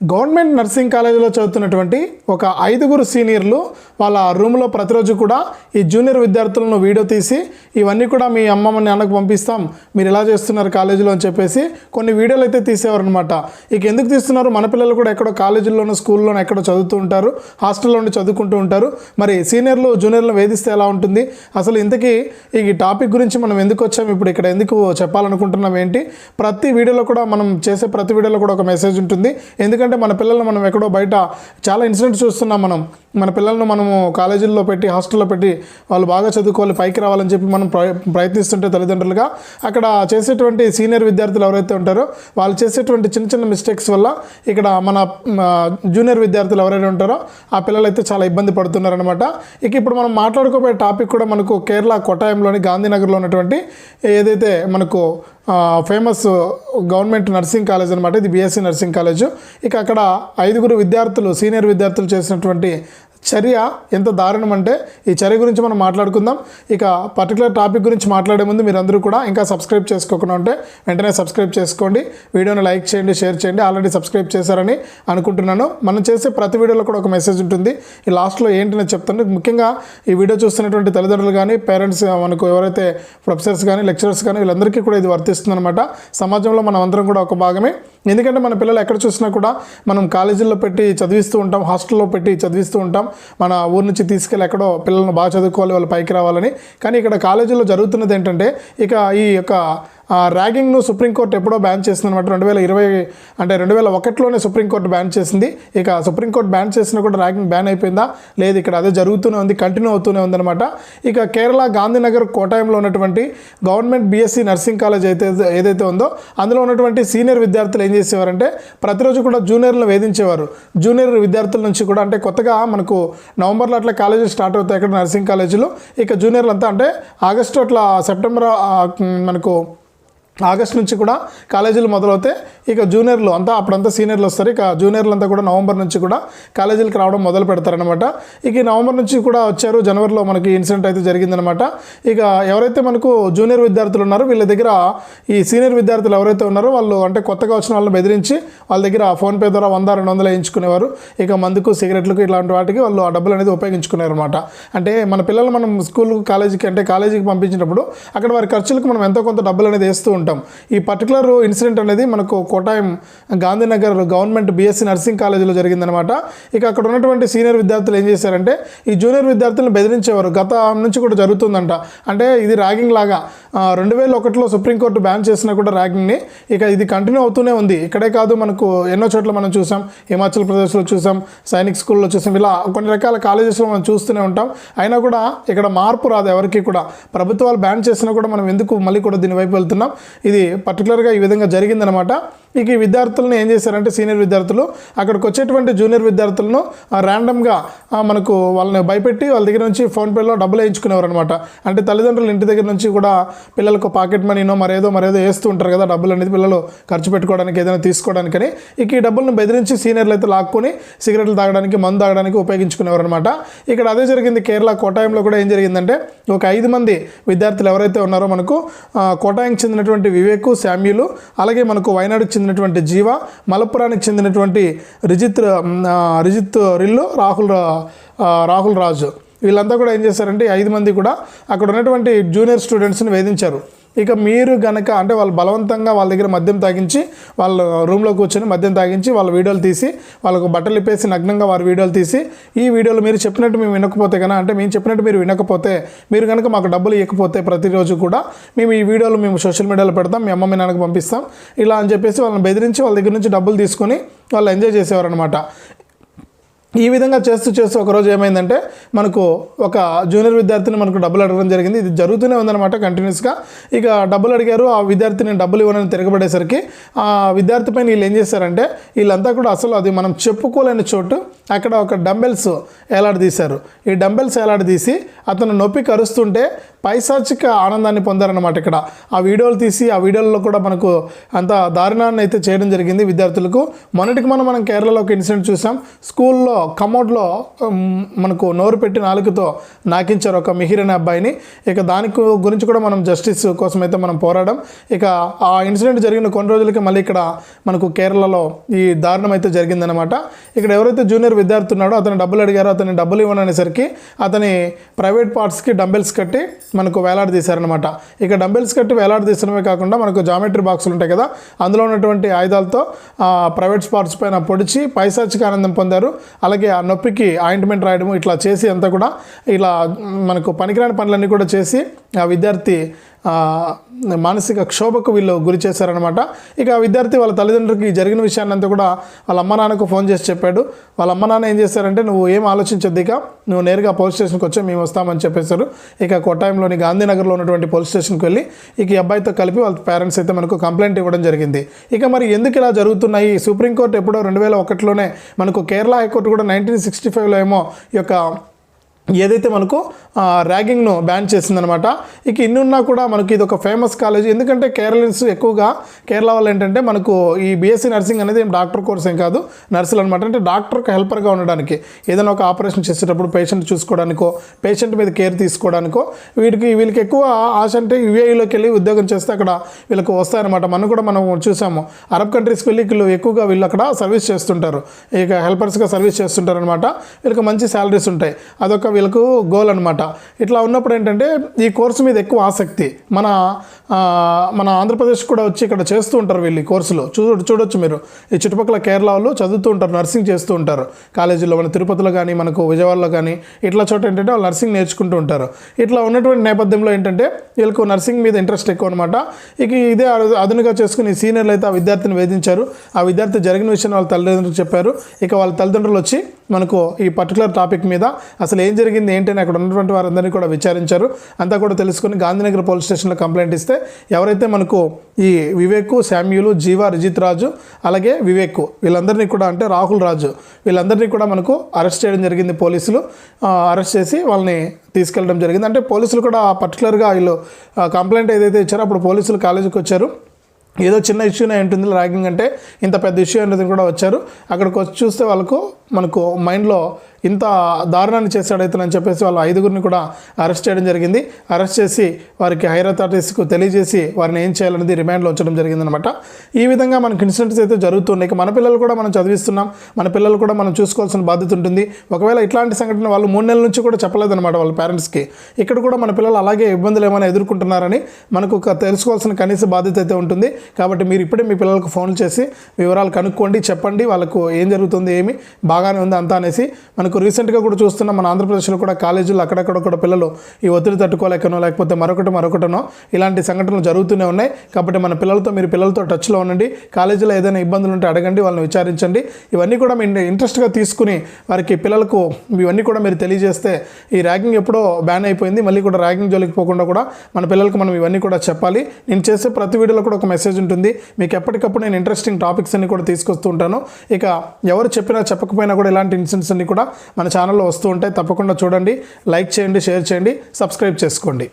Government nursing కాలేజీలో చదువుతున్నటువంటి ఒక ఐదుగురు సీనియర్లు వాళ్ళ రూమ్లో ప్రతిరోజు కూడా ఈ జూనియర్ విద్యార్థులను వీడియో తీసి ఇవన్నీ కూడా మీ అమ్మమ్మ నాన్నకు పంపిస్తాం. మీరు ఇలా చేస్తున్నారు కాలేజీలో అని చెప్పేసి కొన్ని వీడియోలు అయితే తీసేవారనమాట ఇక ఎందుకు తీస్తున్నారు? మన పిల్లలు కూడా ఎక్కడో కాలేజీల్లోనూ స్కూల్లోనూ ఎక్కడో చదువుతూ ఉంటారు హాస్టల్లో ఉండి చదువుకుంటూ ఉంటారు. మరి సీనియర్లు జూనియర్లను వేధిస్తే ఎలా ఉంటుంది? అసలు ఇంతకీ ఈ టాపిక్ గురించి మనం ఎందుకు వచ్చాం? ఇప్పుడు ఇక్కడ ఎందుకు చెప్పాలనుకుంటున్నాం ఏంటి? ప్రతి వీడియోలో కూడా మనం చేసే ప్రతి వీడియోలో కూడా ఒక మెసేజ్ ఉంటుంది. ఎందుకంటే మన పిల్లల్ని మనం ఎక్కడో బయట చాలా ఇన్సిడెంట్స్ చూస్తున్నాం మనం. మన పిల్లలను మనము కాలేజీల్లో పెట్టి హాస్టల్లో పెట్టి వాళ్ళు బాగా చదువుకోవాలి పైకి రావాలని చెప్పి మనం ప్రయత్నిస్తుంటే తల్లిదండ్రులుగా అక్కడ చేసేటువంటి సీనియర్ విద్యార్థులు ఎవరైతే ఉంటారో వాళ్ళు చేసేటువంటి చిన్న చిన్న మిస్టేక్స్ వల్ల ఇక్కడ మన జూనియర్ విద్యార్థులు ఎవరైతే ఉంటారో ఆ పిల్లలైతే చాలా ఇబ్బంది పడుతున్నారనమాట ఇక ఇప్పుడు మనం మాట్లాడుకోబోయే టాపిక్ కూడా మనకు కేరళ కొట్టాయంలోని గాంధీనగర్లో ఉన్నటువంటి ఏదైతే మనకు ఫేమస్ గవర్నమెంట్ నర్సింగ్ కాలేజ్ అనమాట ఇది బీఎస్సీ నర్సింగ్ కాలేజ్. ఇక అక్కడ ఐదుగురు విద్యార్థులు సీనియర్ విద్యార్థులు చేసినటువంటి చర్య ఎంత దారుణం అంటే ఈ చర్య గురించి మనం మాట్లాడుకుందాం. ఇక పర్టికులర్ టాపిక్ గురించి మాట్లాడే ముందు మీరందరూ కూడా ఇంకా సబ్స్క్రైబ్ చేసుకోకుండా ఉంటే వెంటనే సబ్స్క్రైబ్ చేసుకోండి. వీడియోని లైక్ చేయండి షేర్ చేయండి. ఆల్రెడీ సబ్స్క్రైబ్ చేశారని అనుకుంటున్నాను. మనం చేసే ప్రతి వీడియోలో కూడా ఒక మెసేజ్ ఉంటుంది. ఈ లాస్ట్లో ఏంటి నేను చెప్తాను ముఖ్యంగా ఈ వీడియో చూస్తున్నటువంటి తల్లిదండ్రులు కానీ పేరెంట్స్ మనకు ఎవరైతే ప్రొఫెసర్స్ కానీ లెక్చరర్స్ కానీ వీళ్ళందరికీ కూడా ఇది వర్తిస్తుందనమాట సమాజంలో మనం అందరం కూడా ఒక భాగమే. ఎందుకంటే మన పిల్లలు ఎక్కడ చూసినా కూడా మనం కాలేజీల్లో పెట్టి చదివిస్తూ ఉంటాం హాస్టల్లో పెట్టి చదివిస్తూ ఉంటాం. మన ఊరు నుంచి తీసుకెళ్ళి ఎక్కడో పిల్లల్ని బాగా చదువుకోవాలి వాళ్ళు పైకి రావాలని. కానీ ఇక్కడ కాలేజీలో జరుగుతున్నది ఏంటంటే ఇక ఈ యొక్క ర్యాగింగ్ను సుప్రీంకోర్టు ఎప్పుడో బ్యాన్ చేసింది అనమాట రెండు వేల ఇరవై అంటే రెండు వేల ఒకటిలోనే సుప్రీంకోర్టు బ్యాన్ చేసింది. ఇక సుప్రీంకోర్టు బ్యాన్ చేసినా కూడా ర్యాగింగ్ బ్యాన్ అయిపోయిందా? లేదు ఇక్కడ అదే జరుగుతూనే ఉంది కంటిన్యూ అవుతూనే ఉందన్నమాట. ఇక కేరళ గాంధీనగర్ కోటాయంలో ఉన్నటువంటి గవర్నమెంట్ బీఎస్సీ నర్సింగ్ కాలేజ్ అయితే ఏదైతే ఉందో అందులో ఉన్నటువంటి సీనియర్ విద్యార్థులు ఏం చేసేవారంటే ప్రతిరోజు కూడా జూనియర్లను వేధించేవారు. జూనియర్ విద్యార్థుల నుంచి కూడా అంటే కొత్తగా మనకు నవంబర్లో అట్లా కాలేజీలు స్టార్ట్ అవుతాయి ఇక్కడ నర్సింగ్ కాలేజీలు. ఇక జూనియర్లు అంతా అంటే ఆగస్టు అట్లా సెప్టెంబర్ మనకు ఆగస్ట్ నుంచి కూడా కాలేజీలు మొదలవుతాయి. ఇక జూనియర్లు అంతా అప్పుడంతా సీనియర్లు వస్తారు. ఇక జూనియర్లు అంతా కూడా నవంబర్ నుంచి కూడా కాలేజీలకు రావడం మొదలు పెడతారనమాట ఇక ఈ నవంబర్ నుంచి కూడా వచ్చారు. జనవరిలో మనకి ఇన్సిడెంట్ అయితే జరిగిందనమాట ఇక ఎవరైతే మనకు జూనియర్ విద్యార్థులు ఉన్నారో వీళ్ళ దగ్గర ఈ సీనియర్ విద్యార్థులు ఎవరైతే ఉన్నారో వాళ్ళు అంటే కొత్తగా వచ్చిన వాళ్ళని బెదిరించి వాళ్ళ దగ్గర ఫోన్పే ద్వారా వంద రెండు వందలు వేయించుకునేవారు. ఇక మందుకు సిగరెట్లకు ఇలాంటి వాటికి వాళ్ళు ఆ డబ్బులు అనేది ఉపయోగించుకునేవారు అనమాట అంటే మన పిల్లలు మనం స్కూల్ కాలేజీకి అంటే కాలేజీకి పంపించినప్పుడు అక్కడ వారి ఖర్చులకు మనం ఎంతో కొంత డబ్బులు అనేది వేస్తూ ఉంటాం. ఈ పర్టికులర్ ఇన్సిడెంట్ అనేది మనకు Kottayam Gandhinagar government BSc nursing కాలేజీలో జరిగిందనమాట ఇక అక్కడ ఉన్నటువంటి సీనియర్ విద్యార్థులు ఏం చేశారంటే ఈ జూనియర్ విద్యార్థులను బెదిరించేవారు. గత నుంచి కూడా జరుగుతుందంట. అంటే ఇది ర్యాగింగ్ లాగా. రెండు వేల ఒకటిలో సుప్రీంకోర్టు బ్యాన్ చేసినా కూడా ర్యాగింగ్ని. ఇక ఇది కంటిన్యూ అవుతూనే ఉంది. ఇక్కడే కాదు మనకు ఎన్నో చోట్ల మనం చూసాం. హిమాచల్ ప్రదేశ్లో చూసాం. సైనిక్ స్కూల్లో చూసాం. ఇలా కొన్ని రకాల కాలేజెస్లో మనం చూస్తూనే ఉంటాం. అయినా కూడా ఇక్కడ మార్పు రాదు ఎవరికి కూడా. ప్రభుత్వాలు బ్యాన్ చేసినా కూడా మనం ఎందుకు మళ్ళీ కూడా దీని వైపు వెళ్తున్నాం? ఇది పర్టికులర్గా ఈ విధంగా జరిగిందనమాట ఇక ఈ విద్యార్థులను ఏం చేశారంటే సీనియర్ విద్యార్థులు అక్కడికి వచ్చేటువంటి జూనియర్ విద్యార్థులను ర్యాండమ్గా మనకు వాళ్ళని భయపెట్టి వాళ్ళ దగ్గర నుంచి ఫోన్పేలో డబ్బులు వేయించుకునేవారు అనమాట అంటే తల్లిదండ్రులు ఇంటి దగ్గర నుంచి కూడా పిల్లలకు పాకెట్ మనీనో మరేదో మరేదో వేస్తూ ఉంటారు కదా డబ్బులు అనేది పిల్లలు ఖర్చు పెట్టుకోవడానికి ఏదైనా తీసుకోవడానికని ఇక ఈ డబ్బులను బెదిరించి సీనియర్లు అయితే లాక్కొని సిగరెట్లు తాగడానికి మందు తాగడానికి ఉపయోగించుకునేవారు అనమాట ఇక్కడ అదే జరిగింది కేరళ కోటాయంలో కూడా ఏం జరిగిందంటే ఒక ఐదు మంది విద్యార్థులు ఎవరైతే ఉన్నారో మనకు కోటాయంకి చెందినటువంటి వివేకు శామ్యులు అలాగే మనకు వయనాడుకి చెందినటువంటి జీవ మలపురానికి చెందినటువంటి రిజిత్ రిజిత్ రిల్లు రాహుల్ రా- రాహుల్ రాజు. వీళ్ళంతా కూడా ఏం చేశారంటే ఐదు మంది కూడా అక్కడ ఉన్నటువంటి జూనియర్ స్టూడెంట్స్ని వేధించారు. ఇక మీరు గనక అంటే వాళ్ళు బలవంతంగా వాళ్ళ దగ్గర మద్యం తాగించి వాళ్ళ రూమ్లో కూర్చొని మద్యం తాగించి వాళ్ళ వీడియోలు తీసి వాళ్ళకు బట్టలు ఇప్పేసి నగ్నంగా వారి వీడియోలు తీసి ఈ వీడియోలు మీరు చెప్పినట్టు మేము వినకపోతే కనుక అంటే మేము చెప్పినట్టు మీరు వినకపోతే మీరు కనుక మాకు డబ్బులు ఇవ్వకపోతే ప్రతిరోజు కూడా మేము ఈ వీడియోలు మేము సోషల్ మీడియాలో పెడతాం మీ అమ్మమ్మ నాన్నకు పంపిస్తాం. ఇలా అని చెప్పేసి వాళ్ళని బెదిరించి వాళ్ళ దగ్గర నుంచి డబ్బులు తీసుకొని వాళ్ళు ఎంజాయ్ చేసేవారు అనమాట ఈ విధంగా చేస్తూ చేస్తూ ఒకరోజు ఏమైందంటే మనకు ఒక జూనియర్ విద్యార్థిని మనకు డబ్బులు అడగడం జరిగింది. ఇది జరుగుతూనే ఉందన్నమాట కంటిన్యూస్గా. ఇక డబ్బులు అడిగారు ఆ విద్యార్థిని డబ్బులు ఇవ్వనని తిరగబడేసరికి ఆ విద్యార్థి పైన వీళ్ళు ఏం చేశారంటే వీళ్ళంతా కూడా అసలు అది మనం చెప్పుకోలేని చోటు అక్కడ ఒక డంబెల్స్ ఏలాడదీశారు. ఈ డంబెల్స్ ఏలాడదీసి అతను నొప్పి కరుస్తుంటే పైశాచిక ఆనందాన్ని పొందారనమాట ఇక్కడ. ఆ వీడియోలు తీసి ఆ వీడియోల్లో కూడా మనకు అంత దారుణాన్ని అయితే చేయడం జరిగింది విద్యార్థులకు. మొన్నటికి మనం మనం కేరళలో ఒక ఇన్సిడెంట్ చూసాం. స్కూల్లో కమోడ్లో మనకు నోరు పెట్టి నాలుగుతో నాకించారు ఒక మిహిర్ అనే అబ్బాయిని. ఇక దాని గురించి కూడా మనం జస్టిస్ కోసం అయితే మనం పోరాడం. ఇక ఆ ఇన్సిడెంట్ జరిగిన కొన్ని రోజులకి మళ్ళీ ఇక్కడ మనకు కేరళలో ఈ దారుణం అయితే జరిగిందనమాట ఇక్కడ ఎవరైతే జూనియర్ విద్యార్థి ఉన్నాడో అతను డబ్బులు అడిగారో అతని డబ్బులు ఇవ్వననేసరికి అతని ప్రైవేట్ పార్ట్స్కి డంబెల్స్ కట్టి మనకు వేలాడదీశారనమాట ఇక డంబెల్స్ కట్టి వేలాడదీసడమే కాకుండా మనకు జామెట్రీ బాక్సులు ఉంటాయి కదా అందులో ఉన్నటువంటి ఆయుధాలతో ప్రైవేట్ స్పాట్స్ పైన పొడిచి పైశాచిక ఆనందం పొందారు. అలాగే ఆ నొప్పికి ఆయింట్మెంట్ రాయడము ఇట్లా చేసి అంతా కూడా ఇలా మనకు పనికిరాని పనులన్నీ కూడా చేసి ఆ విద్యార్థి మానసిక క్షోభకు వీళ్ళు గురి చేశారనమాట ఇక విద్యార్థి వాళ్ళ తల్లిదండ్రులకి జరిగిన విషయాన్నంతా కూడా వాళ్ళ అమ్మ నాన్నకు ఫోన్ చేసి చెప్పాడు. వాళ్ళ అమ్మ నాన్న ఏం చేశారంటే నువ్వు ఏం ఆలోచించద్దు ఇక. నువ్వు నేరుగా పోలీస్ స్టేషన్కి వచ్చి మేము వస్తామని చెప్పేశారు. ఇక కొట్టాయంలోని గాంధీనగర్లో ఉన్నటువంటి పోలీస్ స్టేషన్కి వెళ్ళి ఇక ఈ అబ్బాయితో కలిపి వాళ్ళ పేరెంట్స్ అయితే మనకు కంప్లైంట్ ఇవ్వడం జరిగింది. ఇక మరి ఎందుకు ఇలా జరుగుతున్నాయి? సుప్రీంకోర్టు ఎప్పుడో రెండు వేల ఒకటిలోనే మనకు కేరళ హైకోర్టు కూడా నైన్టీన్ సిక్స్టీ ఫైవ్లో ఏమో ఈ యొక్క ఏదైతే మనకు ర్యాగింగ్ను బ్యాన్ చేసిందనమాట. ఇక ఇన్ని ఉన్నా కూడా మనకి ఇది ఒక ఫేమస్ కాలేజ్ ఎందుకంటే కేరళన్స్ ఎక్కువగా కేరళ వాళ్ళు ఏంటంటే మనకు ఈ బీఎస్సీ నర్సింగ్ అనేది డాక్టర్ కోర్స్ ఏం కాదు. నర్సులు అనమాట అంటే డాక్టర్కి హెల్పర్గా ఉండడానికి ఏదైనా ఒక ఆపరేషన్ చేసేటప్పుడు పేషెంట్ చూసుకోవడానికో పేషెంట్ మీద కేర్ తీసుకోవడానికో వీటికి వీళ్ళకి ఎక్కువ ఆశ అంటే యుఏఈలోకి వెళ్ళి ఉద్యోగం చేస్తే అక్కడ వీళ్ళకి వస్తాయన్నమాట మనం కూడా మనం చూసాము. అరబ్ కంట్రీస్కి వెళ్ళి వీళ్ళు ఎక్కువగా వీళ్ళు అక్కడ సర్వీస్ చేస్తుంటారు. ఇక హెల్పర్స్గా సర్వీస్ చేస్తుంటారు అనమాట వీళ్ళకి మంచి శాలరీస్ ఉంటాయి. అదొక వీళ్ళకు గోల్ అనమాట ఇట్లా ఉన్నప్పుడు ఏంటంటే ఈ కోర్సు మీద ఎక్కువ ఆసక్తి. మన మన ఆంధ్రప్రదేశ్ కూడా వచ్చి ఇక్కడ చేస్తూ ఉంటారు వీళ్ళు ఈ కోర్సులో చూ చూడొచ్చు మీరు. ఈ చుట్టుపక్కల కేరళ వాళ్ళు చదువుతూ ఉంటారు నర్సింగ్ చేస్తూ ఉంటారు. కాలేజీలో మన తిరుపతిలో కానీ మనకు విజయవాడలో కానీ ఇట్లా చోట ఏంటంటే వాళ్ళు నర్సింగ్ నేర్చుకుంటూ ఉంటారు. ఇట్లా ఉన్నటువంటి నేపథ్యంలో ఏంటంటే వీళ్ళకు నర్సింగ్ మీద ఇంట్రెస్ట్ ఎక్కువ అనమాట ఇక ఇదే అదు- అదునుగా చేసుకుని సీనియర్లు అయితే ఆ విద్యార్థిని వేధించారు. ఆ విద్యార్థి జరిగిన విషయం వాళ్ళ తల్లిదండ్రులకు చెప్పారు. ఇక వాళ్ళ తల్లిదండ్రులు వచ్చి మనకు ఈ పర్టికులర్ టాపిక్ మీద అసలు ఏం జరిగింది ఏంటి అని అక్కడ ఉన్నటువంటి వారందరినీ కూడా విచారించారు. అంతా కూడా తెలుసుకుని గాంధీనగర్ పోలీస్ స్టేషన్లో కంప్లైంట్ ఇస్తే ఎవరైతే మనకు ఈ వివేక్ శామ్యులు జీవా రిజిత్ రాజు అలాగే వివేక్ వీళ్ళందరినీ కూడా అంటే రాహుల్ రాజు వీళ్ళందరినీ కూడా మనకు అరెస్ట్ చేయడం జరిగింది పోలీసులు. అరెస్ట్ చేసి వాళ్ళని తీసుకెళ్ళడం జరిగింది. అంటే పోలీసులు కూడా పర్టికులర్గా వీళ్ళు కంప్లైంట్ ఏదైతే ఇచ్చారో అప్పుడు పోలీసులు కాలేజీకి వచ్చారు. ఏదో చిన్న ఇష్యూనే ఉంటుంది ర్యాగింగ్ అంటే ఇంత పెద్ద ఇష్యూ అనేది కూడా వచ్చారు. అక్కడికి వచ్చి చూస్తే వాళ్ళకు మనకు మైండ్లో ఇంత దారుణాన్ని చేశాడు ఇతనని చెప్పేసి వాళ్ళు ఐదుగురిని కూడా అరెస్ట్ చేయడం జరిగింది. అరెస్ట్ చేసి వారికి హైర్ అథారిటీస్కు తెలియజేసి వారిని ఏం చేయాలనేది రిమాండ్లో ఉంచడం జరిగిందనమాట ఈ విధంగా మనకి ఇన్సిడెంట్స్ అయితే జరుగుతున్నాయి మన పిల్లలు కూడా మనం చదివిస్తున్నాం. మన పిల్లలు కూడా మనం చూసుకోవాల్సిన బాధ్యత ఉంటుంది. ఒకవేళ ఇట్లాంటి సంఘటన వాళ్ళు మూడు నెలల నుంచి కూడా చెప్పలేదన్నమాట వాళ్ళ పేరెంట్స్కి. ఇక్కడ కూడా మన పిల్లలు అలాగే ఇబ్బందులు ఏమైనా ఎదుర్కొంటున్నారని మనకు ఒక తెలుసుకోవాల్సిన కనీస బాధ్యత అయితే ఉంటుంది. కాబట్టి మీరు ఇప్పుడే మీ పిల్లలకు ఫోన్ చేసి వివరాలు కనుక్కోండి చెప్పండి. వాళ్ళకు ఏం జరుగుతుంది ఏమి బాగానే ఉంది అంతా అనేసి మనకు రీసెంట్గా కూడా చూస్తున్న మన ఆంధ్రప్రదేశ్లో కూడా కాలేజీలు అక్కడక్కడ కూడా పిల్లలు ఈ ఒత్తిడి తట్టుకోలేకనో లేకపోతే మరొకటి మరొకటనో ఇలాంటి సంఘటనలు జరుగుతూనే ఉన్నాయి. కాబట్టి మన పిల్లలతో మీరు పిల్లలతో టచ్లో ఉండండి. కాలేజీలో ఏదైనా ఇబ్బందులు ఉంటే అడగండి వాళ్ళని విచారించండి. ఇవన్నీ కూడా మీ ఇంట్రెస్ట్గా తీసుకుని వారికి పిల్లలకు ఇవన్నీ కూడా మీరు తెలియజేస్తే ఈ ర్యాగింగ్ ఎప్పుడో బ్యాన్ అయిపోయింది. మళ్ళీ కూడా ర్యాగింగ్ జోలికి పోకుండా కూడా మన పిల్లలకు మనం ఇవన్నీ కూడా చెప్పాలి. నేను చేసే ప్రతి వీడియోలో కూడా ఒక మెసేజ్ ఉంటుంది. మీకు ఎప్పటికప్పుడు నేను ఇంట్రెస్టింగ్ టాపిక్స్ అన్ని కూడా తీసుకొస్తూ ఉంటాను. ఇక ఎవరు చెప్పినా చెప్పకపోయినా కూడా ఇలాంటి ఇన్సిడెంట్స్ అన్ని కూడా మన ఛానల్లో వస్తూ ఉంటాయి తప్పకుండా చూడండి లైక్ చేయండి షేర్ చేయండి సబ్స్క్రైబ్ చేసుకోండి.